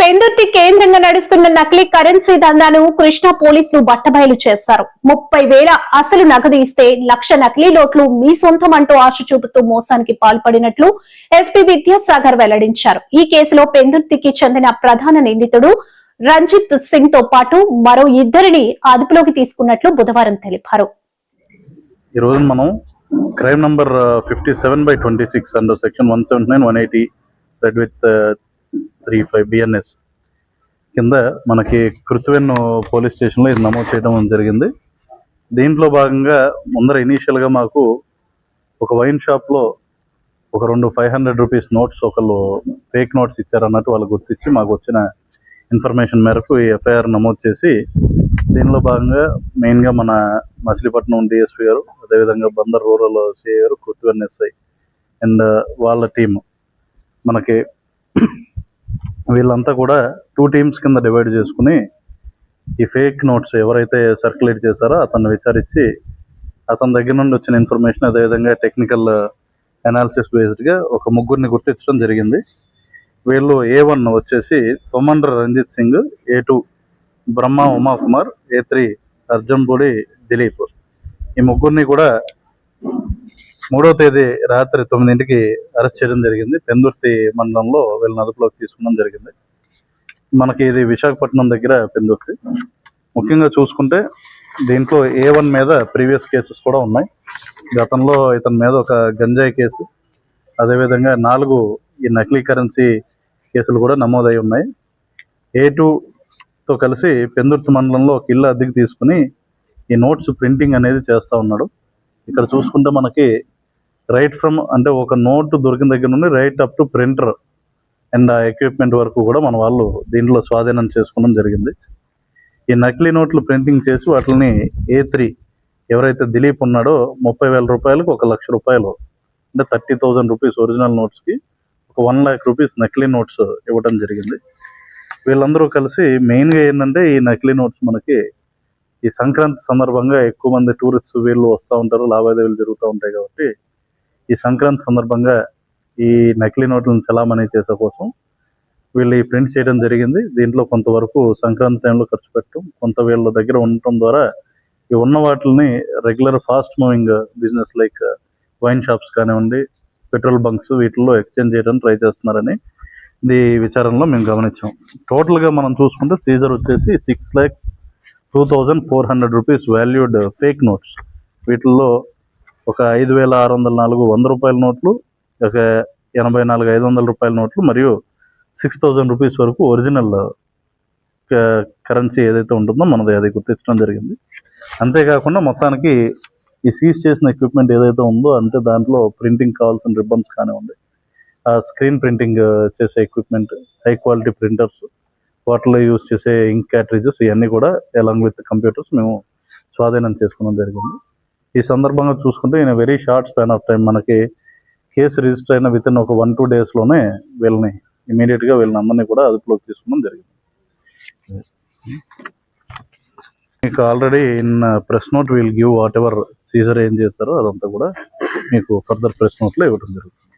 పెందుర్తి కేంద్రంగా నడుస్తున్న నకిలీ కరెన్సీ దందాను కృష్ణా పోలీసులు బట్టబయలు చేశారు. ముప్పై వేల అసలు నగదు ఇస్తే లక్ష నకిలీ నోట్లు మీ సొంతం అంటూ ఆశ చూపుతూ మోసానికి పాల్పడినట్లు ఎస్పీ విద్యాసాగర్ వెల్లడించారు. ఈ కేసులో పెందుర్తికి చెందిన ప్రధాన నిందితుడు రంజిత్ సింగ్తో పాటు మరో ఇద్దరిని అదుపులోకి తీసుకున్నట్లు బుధవారం తెలిపారు. ఈ మనం crime number fifty seven by twenty six under section one seventy nine one eighty read with three five BNS కింద మనకి కృత్వెన్ పోలీస్ స్టేషన్లో ఇది నమోదు చేయడం జరిగింది. దీంట్లో భాగంగా ముందర ఇనీషియల్గా మాకు ఒక వైన్ షాప్లో ఒక రెండు ఫైవ్ హండ్రెడ్ రూపీస్ నోట్స్ ఒకళ్ళు ఫేక్ నోట్స్ ఇచ్చారన్నట్టు వాళ్ళు గుర్తించి మాకు వచ్చిన ఇన్ఫర్మేషన్ మేరకు ఈ ఎఫ్ఐఆర్ నమోదు చేసి దీనిలో భాగంగా మెయిన్గా మన మచిలీపట్నం డిఎస్పీ గారు అదేవిధంగా బందర్ రూరల్ సిఐ గారు కృత్వెన్ ఎస్ఐ అండ్ వాళ్ళ టీం మనకి వీళ్ళంతా కూడా టూ టీమ్స్ కింద డివైడ్ చేసుకుని ఈ ఫేక్ నోట్స్ ఎవరైతే సర్క్యులేట్ చేశారో అతన్ని విచారించి అతని దగ్గర నుండి వచ్చిన ఇన్ఫర్మేషన్ అదేవిధంగా టెక్నికల్ అనాలిసిస్ బేస్డ్గా ఒక ముగ్గురిని గుర్తించడం జరిగింది. వీళ్ళు ఏ వన్ వచ్చేసి Tommandra Ranjit Singh A two Brahma Umakumar A three Arjampudi Dilip. ఈ ముగ్గురిని కూడా మూడో తేదీ రాత్రి తొమ్మిదింటికి అరెస్ట్ చేయడం జరిగింది. పెందుర్తి మండలంలో వీళ్ళని అదుపులోకి తీసుకోవడం జరిగింది. మనకి ఇది విశాఖపట్నం దగ్గర పెందుర్తి. ముఖ్యంగా చూసుకుంటే దీంట్లో ఏ వన్ మీద ప్రీవియస్ కేసెస్ కూడా ఉన్నాయి. గతంలో ఇతని మీద ఒక గంజాయి కేసు అదేవిధంగా నాలుగు ఈ నకిలీ కరెన్సీ కేసులు కూడా నమోదై ఉన్నాయి. ఏ తో కలిసి పెందుర్తి మండలంలో ఒక ఇల్లు అద్దెకి తీసుకుని ఈ నోట్స్ ప్రింటింగ్ అనేది చేస్తూ ఉన్నాడు. ఇక్కడ చూసుకుంటే మనకి రైట్ ఫ్రమ్ అంటే ఒక నోట్ దొరికిన దగ్గర నుండి right up to printer and ఆ ఎక్విప్మెంట్ వరకు కూడా మన వాళ్ళు దీంట్లో స్వాధీనం చేసుకోవడం జరిగింది. ఈ నకిలీ నోట్లు ప్రింటింగ్ చేసి వాటిని ఏ త్రీ ఎవరైతే దిలీప్ ఉన్నాడో ముప్పై వేల రూపాయలకు ఒక లక్ష రూపాయలు అంటే థర్టీ థౌజండ్ రూపీస్ ఒరిజినల్ నోట్స్కి ఒక వన్ ల్యాక్ రూపీస్ నకిలీ నోట్స్ ఇవ్వడం జరిగింది. వీళ్ళందరూ కలిసి మెయిన్గా ఏంటంటే ఈ నకిలీ నోట్స్ మనకి ఈ సంక్రాంతి సందర్భంగా ఎక్కువ మంది టూరిస్ట్ వీళ్ళు వస్తూ ఉంటారు లావాదేవీలు జరుగుతూ ఉంటాయి కాబట్టి ఈ సంక్రాంతి సందర్భంగా ఈ నకిలీ నోట్లను చలామణి చేసే కోసం వీళ్ళు ఈ ప్రింట్ చేయడం జరిగింది. దీంట్లో కొంతవరకు సంక్రాంతి టైంలో ఖర్చు పెట్టడం కొంత వీళ్ళ దగ్గర ఉండటం ద్వారా ఈ ఉన్న వాటిని regular fast moving business like wine shops కానివ్వండి పెట్రోల్ బంక్స్ వీటిల్లో ఎక్స్చేంజ్ చేయడానికి ట్రై చేస్తున్నారని ఇది విచారణలో మేము గమనించాం. టోటల్గా మనం చూసుకుంటే సీజర్ వచ్చేసి six lakhs two thousand four hundred rupees valued fake notes. వీటిల్లో ఒక ఐదు వేల ఆరు వందల నాలుగు వంద రూపాయల నోట్లు ఒక ఎనభై నాలుగు ఐదు వందల రూపాయల నోట్లు మరియు సిక్స్ థౌజండ్ రూపీస్ వరకు ఒరిజినల్ కరెన్సీ ఏదైతే ఉంటుందో మనది అది గుర్తించడం జరిగింది. అంతేకాకుండా మొత్తానికి ఈ సీజ్ చేసిన ఎక్విప్మెంట్ ఏదైతే ఉందో అంటే దాంట్లో ప్రింటింగ్ కావాల్సిన రిబ్బన్స్ కానివ్వండి ఆ స్క్రీన్ ప్రింటింగ్ చేసే ఎక్విప్మెంట్ హై క్వాలిటీ ప్రింటర్స్ వాటిలో యూజ్ చేసే ఇంక్ క్యాటరీజెస్ ఇవన్నీ కూడా ఎలాంగ్ విత్ కంప్యూటర్స్ మేము స్వాధీనం చేసుకోవడం జరిగింది. ఈ సందర్భంగా చూసుకుంటే ఈయన very short span of time మనకి కేసు రిజిస్టర్ అయిన విత్ ఇన్ ఒక వన్ టూ డేస్లోనే వీళ్ళని ఇమీడియట్గా వీళ్ళని అందరినీ కూడా అదుపులోకి తీసుకోవడం జరిగింది. మీకు already in press note we'll give whatever seizure ఏం చేస్తారో అదంతా కూడా మీకు ఫర్దర్ ప్రెస్ నోట్లో ఇవ్వడం జరుగుతుంది.